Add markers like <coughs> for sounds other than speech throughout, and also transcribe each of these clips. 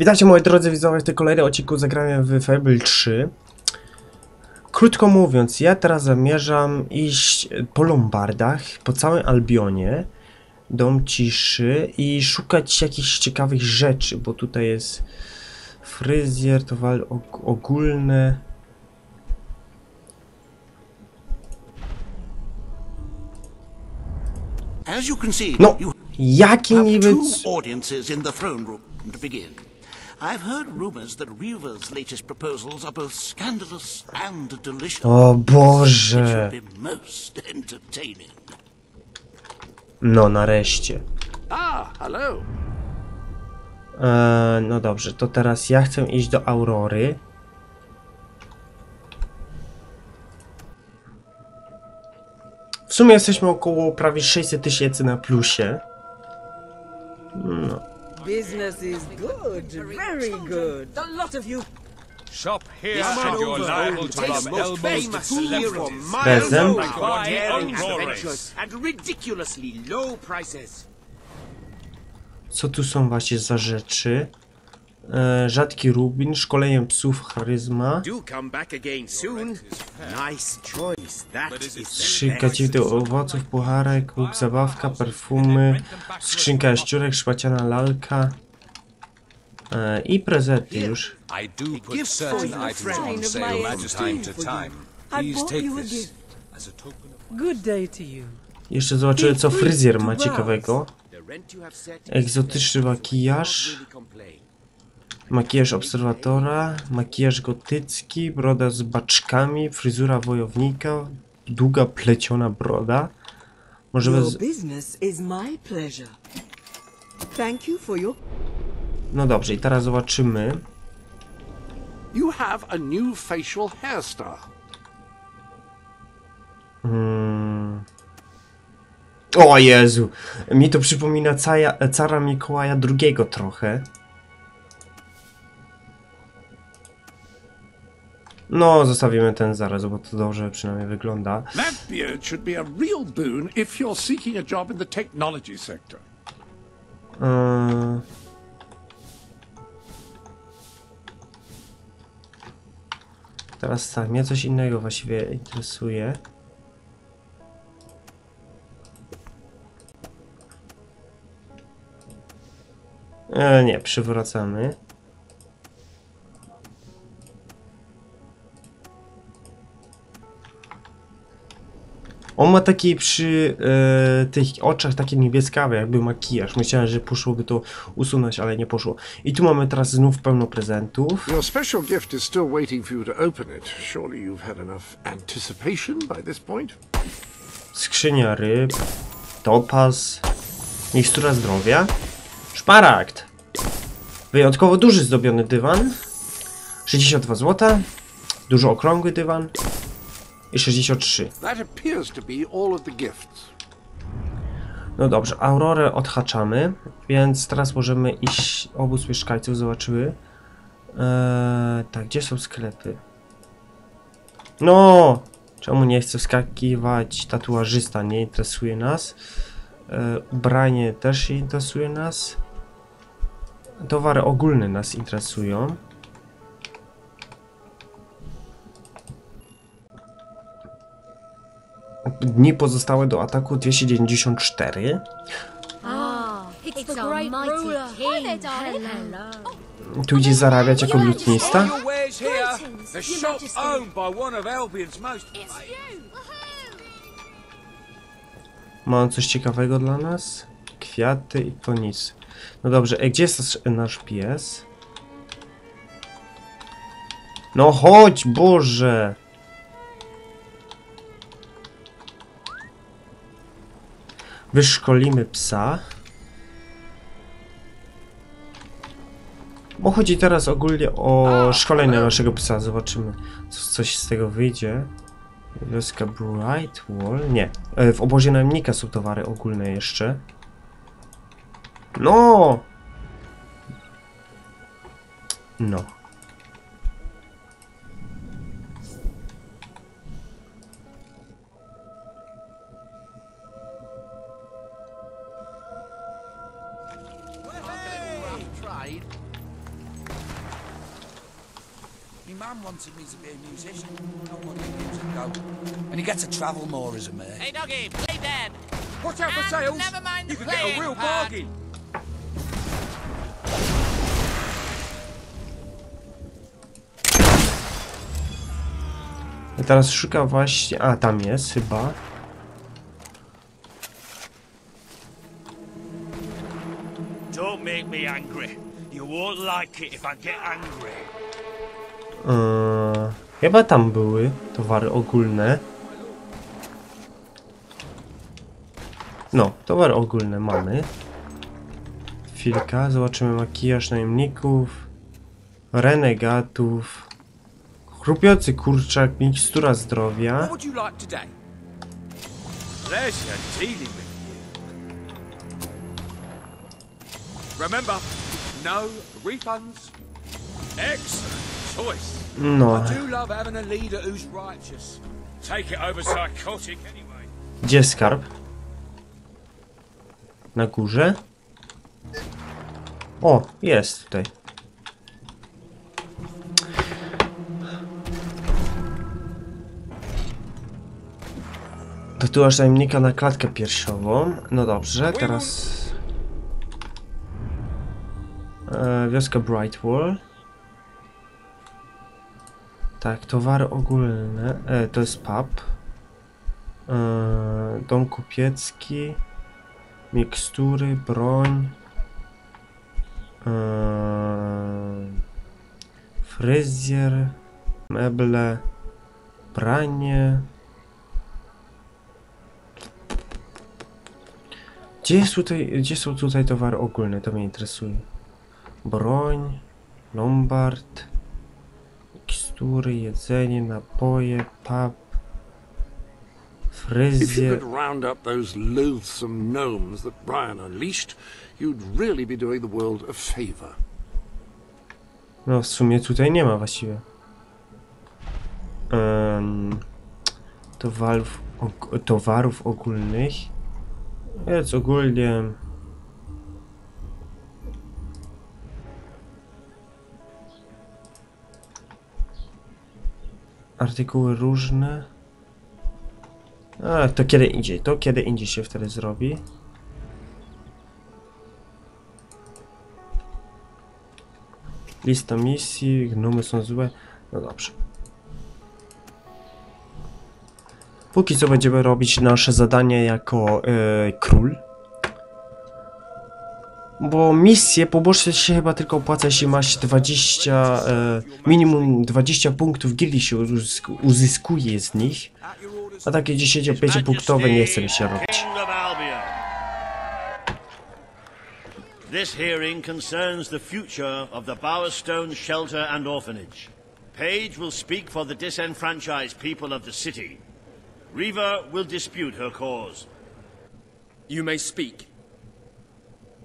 Witajcie moi drodzy widzowie w tej kolejnej odcinku zagrania w Fable 3. Krótko mówiąc, ja teraz zamierzam iść po Lombardach, po całym Albionie, dom ciszy i szukać jakichś ciekawych rzeczy, bo tutaj jest fryzjer, towary og ogólne. As you can see, No, you jaki have niby... I've heard rumors that Reaver's latest proposals are both scandalous and delicious. O It Boże! should be most entertaining. No nareszcie. Ah, hello. Eee, no dobrze, to teraz ja chcę iść do Aurory. W sumie jesteśmy około prawie 600 tysięcy na plusie. Business is good, very good. A lot of you Shop here Come and you're liable to the most elbows for celebrities. miles Bezem. and ridiculously low prices. co tu są właśnie za rzeczy? Eee, rzadki rubin, szkolenie psów, charyzma. Skrzynka dziwnych owoców, pucharek, łuk, zabawka, perfumy, skrzynka jaściurek, szpaciana lalka. Eee, i prezenty już. Jeszcze zobaczymy co fryzjer ma ciekawego. Egzotyczny makijaż. Makijaż obserwatora, makijaż gotycki, broda z baczkami, fryzura wojownika, długa pleciona broda. Może bez... No dobrze, i teraz zobaczymy. You have a new facial hairstyle. Hmm. O Jezu! Mi to przypomina caja, cara Mikołaja II trochę. No, zostawimy ten zaraz, bo to dobrze przynajmniej wygląda. That beard should be a real boon if you're seeking a job in the technology sector. Eee. Teraz tak, mnie coś innego właściwie interesuje. E, nie, przywracamy. On ma taki przy e, tych oczach takie niebieskawe, jakby makijaż. Myślałem, że poszłoby to usunąć, ale nie poszło. I tu mamy teraz znów pełno prezentów. Your special gift is still waiting for you to open it. Surely you've had enough anticipation by this point? Skrzynia ryb, topaz, mikstura zdrowia, szmaragd. Wyjątkowo duży zdobiony dywan, 62 zł, dużo okrągły dywan i 63. That appears to be all of the gifts. No dobrze, Aurorę odhaczamy, więc teraz możemy iść obóz mieszkańców, zobaczymy. Eee, tak, gdzie są sklepy? No! Czemu nie chce wskakiwać tatuażysta? Nie interesuje nas. Eee, ubranie też nie interesuje nas. Towary ogólne nas interesują. Dni pozostałe do ataku 294. Ah. Hello. Tu idzie zarabiać jako lutnista. Ma on coś ciekawego dla nas? Kwiaty i to nic. No dobrze, e, gdzie jest nasz, nasz pies? No chodź, Boże! Wyszkolimy psa. Bo chodzi teraz ogólnie o szkolenie naszego psa. Zobaczymy, co, coś z tego wyjdzie. Wioska Brightwall? Nie. E, W obozie najemnika są towary ogólne jeszcze. No! No. Travel more as a man. Hey, doggy, play dead. Watch out for sales! never mind the you could get a real part. bargain. I teraz szuka właśnie... A, tam jest chyba. Don't make me angry. You won't like it if I get angry. Eee, chyba tam były towary ogólne. No, towary ogólne mamy. Chwilka, zobaczymy makijaż najemników, renegatów, chrupiący kurczak, mikstura zdrowia. No. No, gdzie skarb? Na górze? O, jest tutaj. Tatuaż tajemnika na klatkę piersiową. No dobrze, teraz... E, wioska Brightwall. Tak, towary ogólne. E, to jest pub. E, dom kupiecki. Mikstury, broń. E, fryzjer. Meble. Pranie. Gdzie, jest tutaj, gdzie są tutaj towary ogólne? To mnie interesuje. Broń, lombard, mikstury, jedzenie, napoje, pub, If you could round up those loathsome gnomes that Brian unleashed, you'd really be doing the world a favour. No w sumie tutaj nie ma właściwie. Um, towarów, og towarów ogólnych. Więc ogólnie... Artykuły różne. A, to kiedy indziej, to kiedy indziej się wtedy zrobi. Lista misji, gnomy są złe. No dobrze. Póki co będziemy robić nasze zadanie jako e, król. Bo misje poboczne się chyba tylko opłaca, jeśli masz 20, e, minimum 20 punktów gildii się uzysku- uzyskuje z nich. At your orders. A takie 10-5 nie chce mi się robić. King of Albion. This hearing concerns the future of the Bowerstone Shelter and Orphanage. Page will speak for the disenfranchised people of the city. Reaver will dispute her cause. You may speak.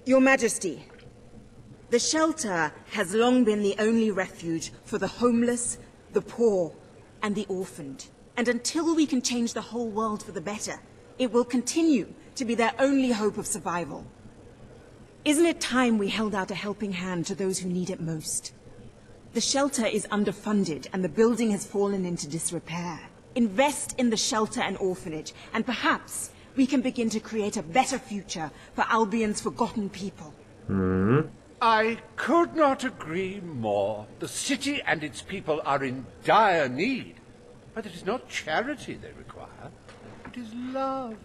Your Majesty, the shelter has long been the only refuge for the homeless, the poor, and the orphaned. And until we can change the whole world for the better, it will continue to be their only hope of survival. Isn't it time we held out a helping hand to those who need it most? The shelter is underfunded and the building has fallen into disrepair. Invest in the shelter and orphanage, and perhaps we can begin to create a better future for Albion's forgotten people. Hmm? I could not agree more. The city and its people are in dire need. But it is not charity they require, it is love.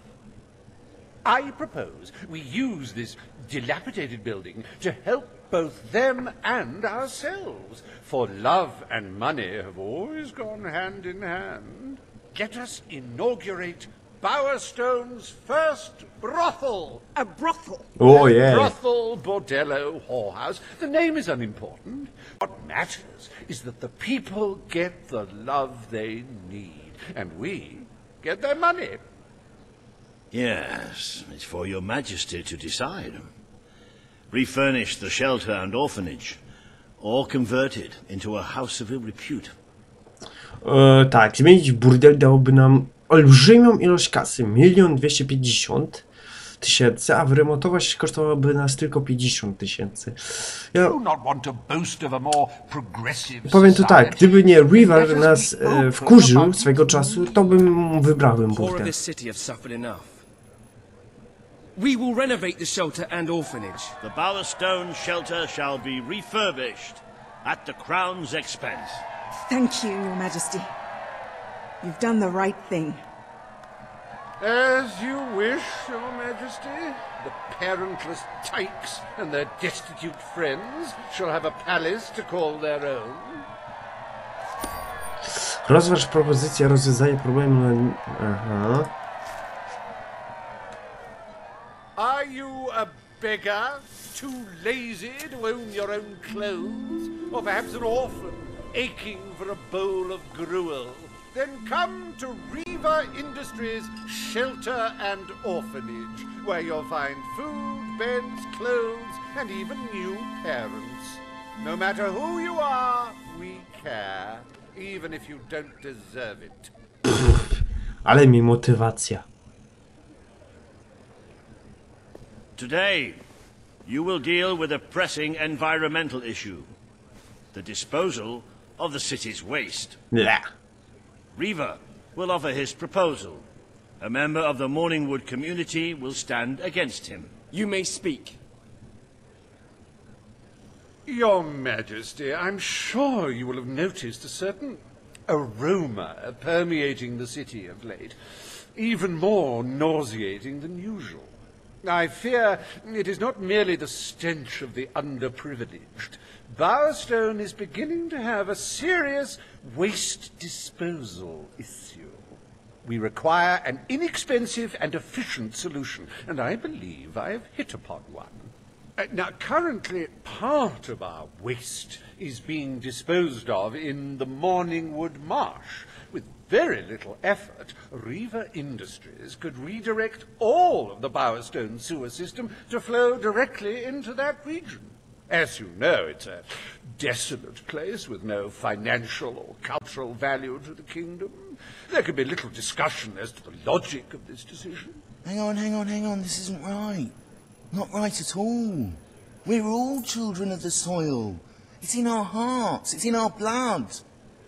I propose we use this dilapidated building to help both them and ourselves. For love and money have always gone hand in hand. Let us inaugurate Bowerstone's first brothel. A brothel. Oh, o jej. Brothel, bordello, whorehouse. The name is unimportant. What matters is that the people get the love they need, and we get their money. Yes, it's for your majesty to decide. Refurnish the shelter and orphanage, or convert it into a house of ill repute. E, tak, zmienić burdel dałoby nam olbrzymią ilość kasy, milion dwieście pięćdziesiąt. tysięcy, a wyremontować kosztowałoby nas tylko 50 tysięcy. Ja powiem to tak, gdyby nie River nas e, wkurzył swego czasu, to bym wybrałem burtę. We will renovate the shelter and orphanage. The Bowerstone shelter shall be refurbished at the Crown's expense. Thank you, Your Majesty. You've done the right thing. As you wish, Your Majesty. The parentless tykes and their destitute friends shall have a palace to call their own. Rozważ propozycję rozwiązania problemu na... Aha. Are you a beggar, too lazy to own your own clothes? Or perhaps an orphan, aching for a bowl of gruel? Then come to Riva Industries Shelter and Orphanage, where you'll find food, beds, clothes, and even new parents. No matter who you are, we care, even if you don't deserve it. <coughs> Ale mi motywacja. Today, you will deal with a pressing environmental issue. The disposal of the city's waste. Ble. Reaver will offer his proposal. A member of the Morningwood community will stand against him. You may speak. Your Majesty, I'm sure you will have noticed a certain aroma permeating the city of late, even more nauseating than usual. I fear it is not merely the stench of the underprivileged. Bowerstone is beginning to have a serious waste disposal issue. We require an inexpensive and efficient solution, and I believe I have hit upon one. Uh, now, currently, part of our waste is being disposed of in the Morningwood Marsh. Very little effort, Riva Industries could redirect all of the Bowerstone sewer system to flow directly into that region. As you know, it's a desolate place with no financial or cultural value to the kingdom. There could be little discussion as to the logic of this decision. Hang on, hang on, hang on. This isn't right. Not right at all. We're all children of the soil. It's in our hearts. It's in our blood.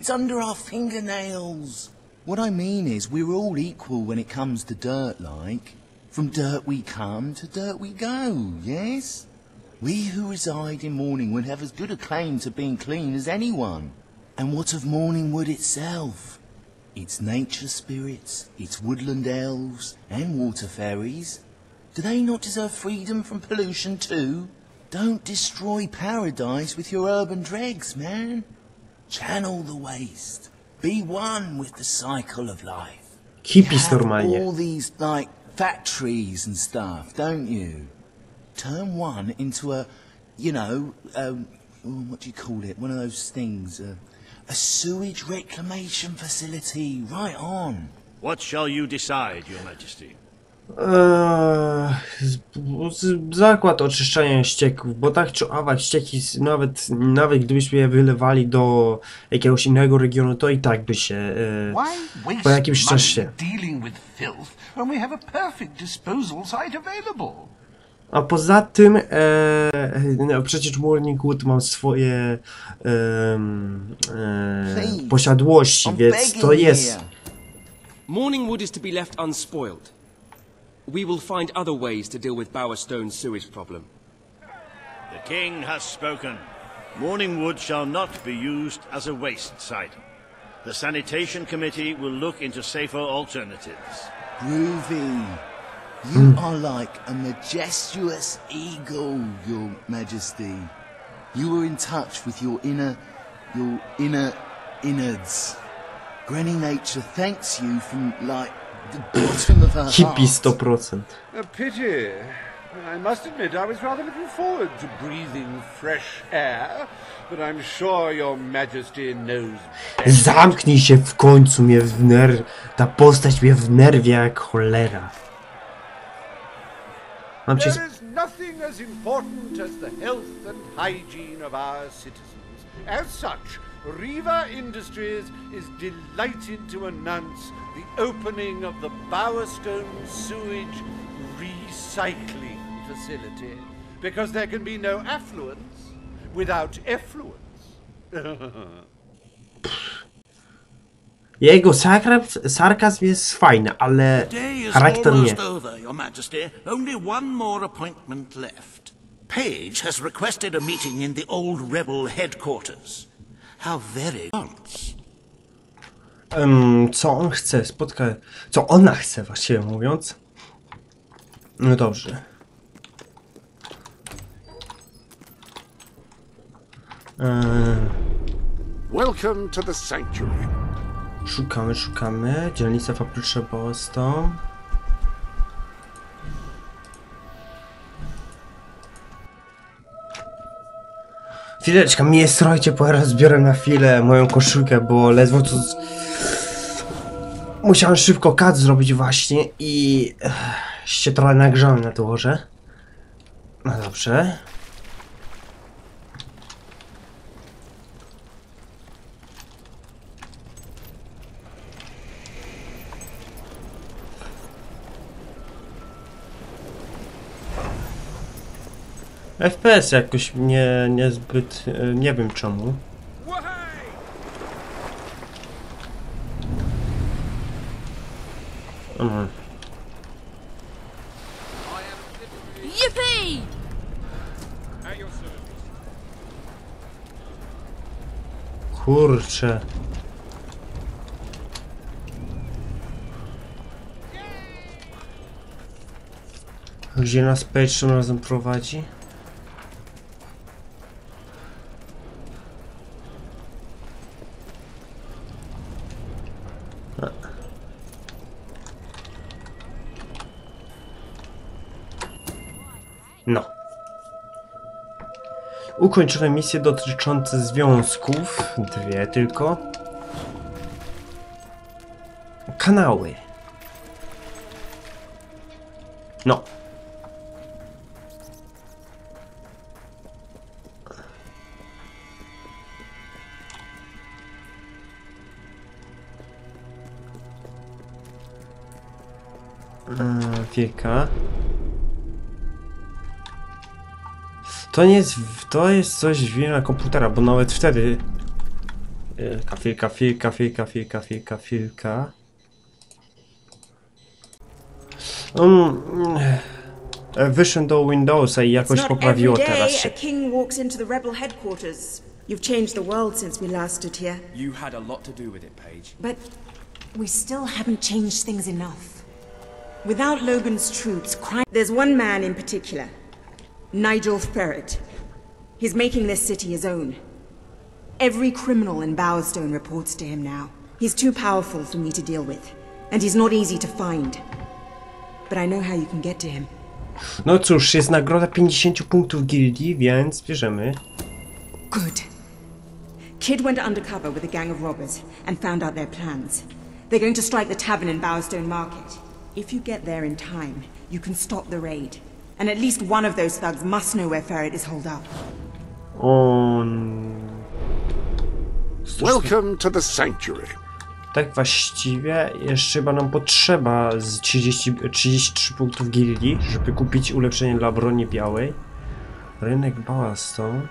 It's under our fingernails. What I mean is, we're all equal when it comes to dirt, like. From dirt we come to dirt we go, yes? We who reside in Morningwood have as good a claim to being clean as anyone. And what of Morningwood itself? Its nature spirits, its woodland elves, and water fairies. Do they not deserve freedom from pollution too? Don't destroy paradise with your urban dregs, man. Channel the waste. Be one with the cycle of life. Hippies have normalnie. all these, like, factories and stuff, don't you? Turn one into a, you know, um, oh, what do you call it? One of those things. Uh, a sewage reclamation facility. Right on. What shall you decide, Your Majesty? Eee, zakład oczyszczania ścieków, bo tak czy owak ścieki, nawet, nawet gdybyśmy je wylewali do jakiegoś innego regionu, to i tak by się e, po jakimś czasie. dealing with filth when we have a perfect disposal site available? A poza tym, e, no, przecież Morningwood ma swoje em, e, Please, posiadłości, więc to jest. here. Morningwood is to be left unspoiled. We will find other ways to deal with Bowerstone's sewage problem. The king has spoken. Morningwood shall not be used as a waste site. The sanitation committee will look into safer alternatives. Groovy. You hmm. are like a majestuous eagle, Your Majesty. You are in touch with your inner, your inner innards. Granny Nature thanks you from like Hippie heart. 100%. A pity. I must admit I was rather looking forward to breathing fresh air, but I'm sure your majesty knows Zamknij się w końcu, mnie wner... Ta postać mnie wnerwia jak cholera. Mam cię... There is nothing as important as the health and hygiene of our citizens. As such, Riva Industries is delighted to announce the opening of the Bowerstone Sewage recycling facility because there can be no affluence without effluence. <laughs> Jego sarkazm, sarkazm jest fajny, ale Day is charakter nie. almost over, Your Majesty. Only one more appointment left. Page has requested a meeting in the old rebel headquarters. How very. Em, co on chce? Spotka... Co ona chce, właściwie mówiąc? No dobrze. Em, Welcome to the sanctuary. szukamy, szukamy. Dzielnica Fabryczna Boston. Chwileczkę, mnie słuchajcie, bo teraz zbiorę na chwilę moją koszulkę, bo ledwo to... z- Musiałem szybko kat zrobić właśnie i... się trochę nagrzałem na dworze. No dobrze. FPS jakoś mnie niezbyt... e, nie wiem czemu. Yippee! Kurczę. Gdzie nas tym razem prowadzi? No. Ukończyłem misje dotyczące związków. Dwie tylko. Kanały. No. Eee, Wieka. To nie jest, to jest coś wina komputera, bo nawet wtedy... Filka, filka, filka, filka, filka, filka, filka. Um, e, wyszedłem do Windowsa i jakoś poprawiło teraz się. a king walks into the rebel headquarters. You've changed the world since we last stood here. You had a lot to do with it, Paige. But we still haven't changed things enough. Without Logan's troops, crime. There's one man in particular Nigel Ferret. He's making this city his own. Every criminal in Bowerstone reports to him now. He's too powerful for me to deal with, and he's not easy to find. But I know how you can get to him. No cóż, jest nagroda 50 punktów gildii, więc bierzemy. Good. Kid went undercover with a gang of robbers and found out their plans. They're going to strike the tavern in Bowerstone Market. If you get there in time, you can stop the raid. And at least one of those thugs must know where Ferret is holed up. On... Welcome to the sanctuary. Tak właściwie jeszcze chyba nam potrzeba z 30, 33 punktów gildii, żeby kupić ulepszenie dla broni białej. Rynek Bałastą.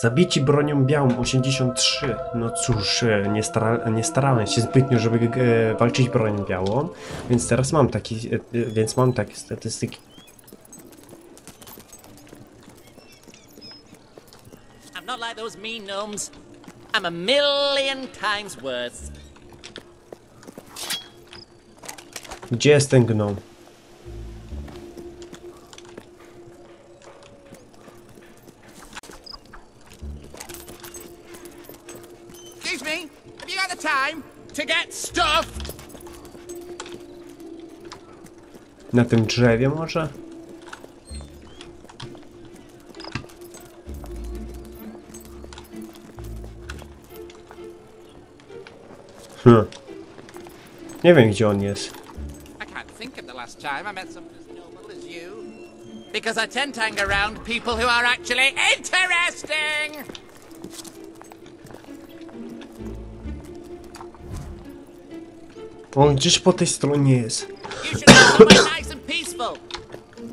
Zabici bronią białą 83. No cóż, e, nie, stara, nie starałem się zbytnio, żeby e, walczyć bronią białą, więc teraz mam taki, e, więc mam takie statystyki. I'm not like those mean gnomes. I'm a million times worse. Gdzie jest ten gnom? Time to get stuffed? Na tym drzewie może? Hm. Nie wiem gdzie on jest. I can't think of the last time I met someone as noble as you. Because I tend to hang around people who are actually interesting. On gdzieś po tej stronie jest. You should have somewhere nice and peaceful.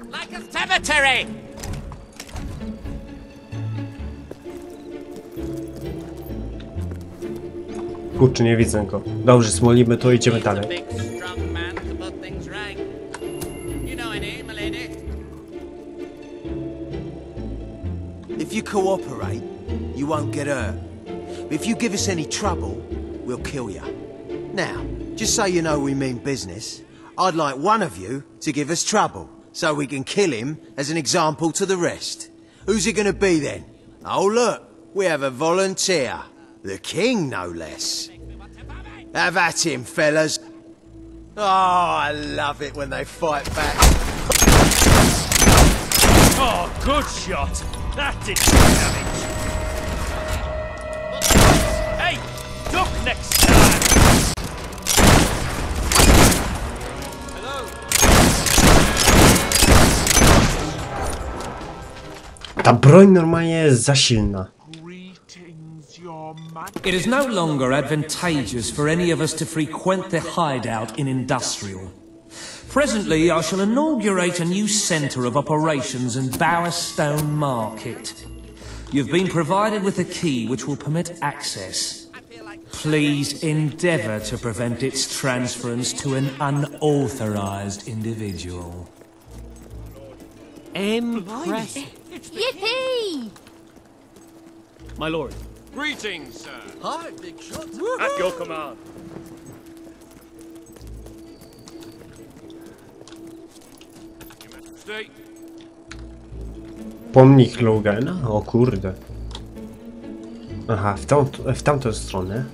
Like a cemetery. Kurczę, nie widzę go. Dobrze, smolimy to, idziemy dalej. If you cooperate, you won't get hurt. But if you give us any trouble, we'll kill you. Now, just so you know we mean business, I'd like one of you to give us trouble, so we can kill him as an example to the rest. Who's it gonna be then? Oh look, we have a volunteer. The king, no less. Have at him, fellas. Oh, I love it when they fight back. Oh, good shot. That did damage. Hey, duck next Ta broń normalnie jest za silna. It is no longer advantageous for any of us to frequent the hideout in Industrial. Presently, I shall inaugurate a new centre of operations in Bowerstone Market. You've been provided with a key which will permit access. Please endeavour to prevent its transference to an unauthorised individual. Impressive. Yippee! My lord. Greetings, sir. Hi, big shot. At your command. Stay. Pomnik Logana? O kurde. Aha, w, tą, w tamtą stronę.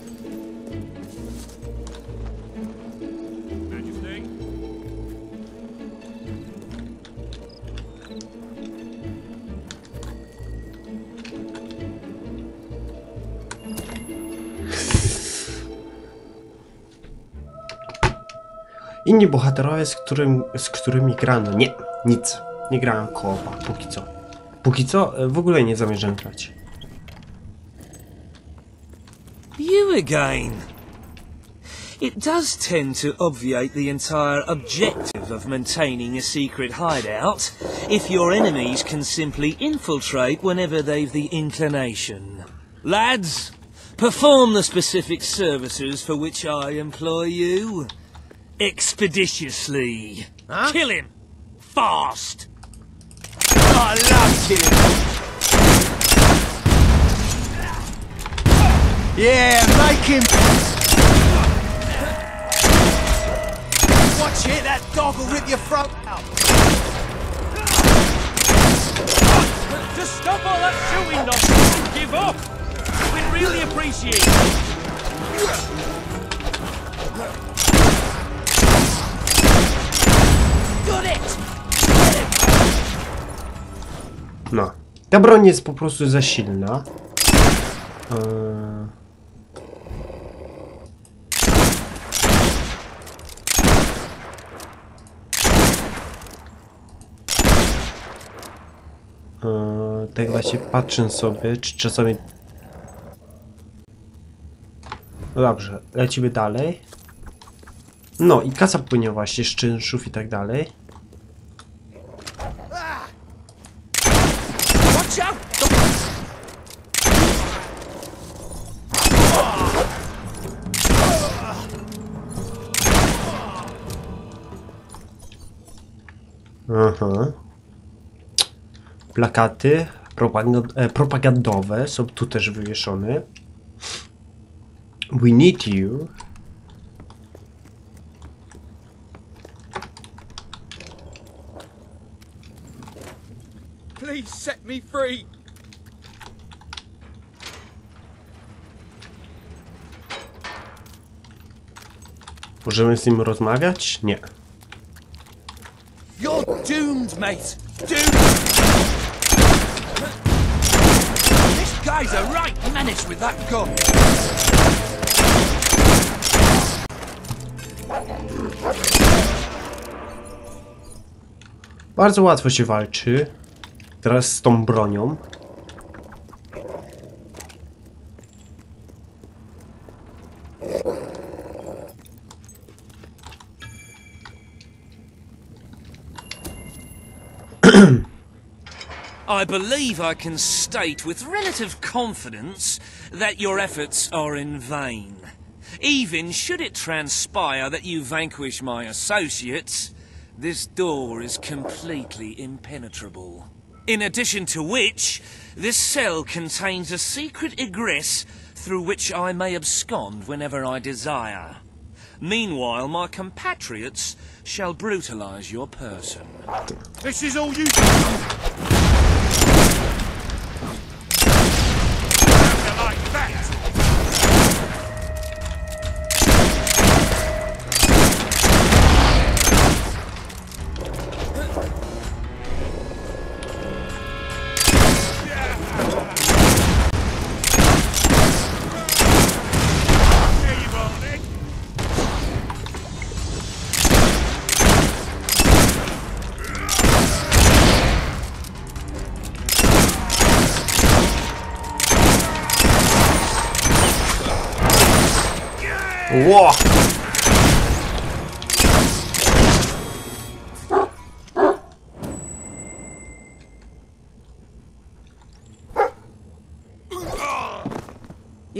Inni bohaterowie, z, którym, z którymi grano. Nie, nic. Nie grałem koopa, póki co. Póki co w ogóle nie zamierzam grać. You again. It does tend to obviate the entire objective of maintaining a secret hideout if your enemies can simply infiltrate whenever they've the inclination. Lads, perform the specific services for which I employ you. Expeditiously. Huh? Kill him. Fast. I love killing Yeah, make him. Watch it, that dog will rip your throat out. Just stop all that shooting nonsense and give up. We'd really appreciate it. No. Ta broń jest po prostu za silna. Eee... Tak właśnie patrzę sobie, czy czasami... No dobrze, lecimy dalej. No i kasa płynie właśnie z czynszów i tak dalej. Aha. Plakaty propagand e, propagandowe są tu też wywieszone. We need you. Please set me free. Możemy z nim rozmawiać? Nie. You're doomed, mate. Doomed. This guy's a right menace with that gun. Bardzo łatwo się walczy. Teraz z tą bronią. I believe I can state with relative confidence that your efforts are in vain. Even should it transpire that you vanquish my associates, this door is completely impenetrable. In addition to which, this cell contains a secret egress through which I may abscond whenever I desire. Meanwhile, my compatriots shall brutalize your person. This is all you like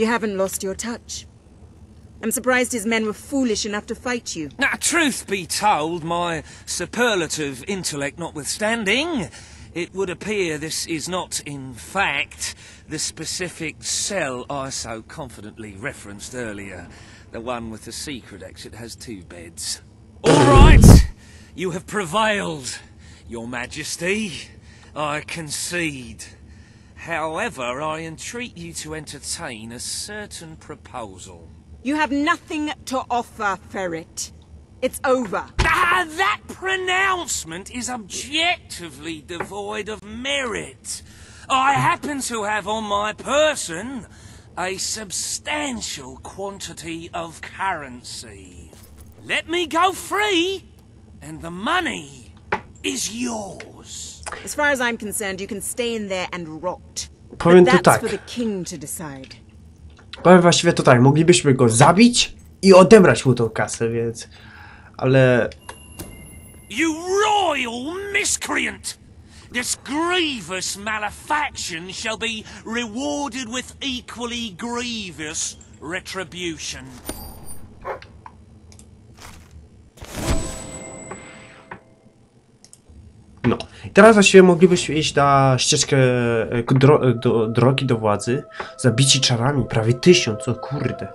You haven't lost your touch. I'm surprised his men were foolish enough to fight you. Now, truth be told, my superlative intellect notwithstanding, it would appear this is not, in fact, the specific cell I so confidently referenced earlier. The one with the secret exit has two beds. All right! You have prevailed, Your Majesty. I concede. However, I entreat you to entertain a certain proposal. You have nothing to offer, Ferret. It's over. Ah, that pronouncement is objectively devoid of merit. I happen to have on my person a substantial quantity of currency. Let me go free, and the money is yours. As far as I'm concerned, you can stay in there and rot. Powiem tak. for the king to decide. Powiem właściwie to tak, moglibyśmy go zabić i odebrać mu tą kasę, więc... Ale... You royal miscreant! This grievous malefaction shall be rewarded with equally grievous retribution. No. I teraz właściwie moglibyśmy iść na ścieżkę e, dro e, do, drogi do władzy. Zabici czarami, prawie tysiąc, o kurde.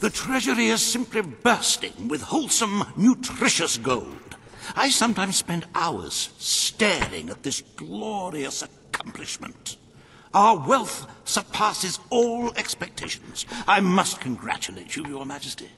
The treasury is simply bursting with wholesome, nutritious gold. I sometimes spend hours staring at this glorious accomplishment. Our wealth surpasses all expectations. I must congratulate you, Your Majesty.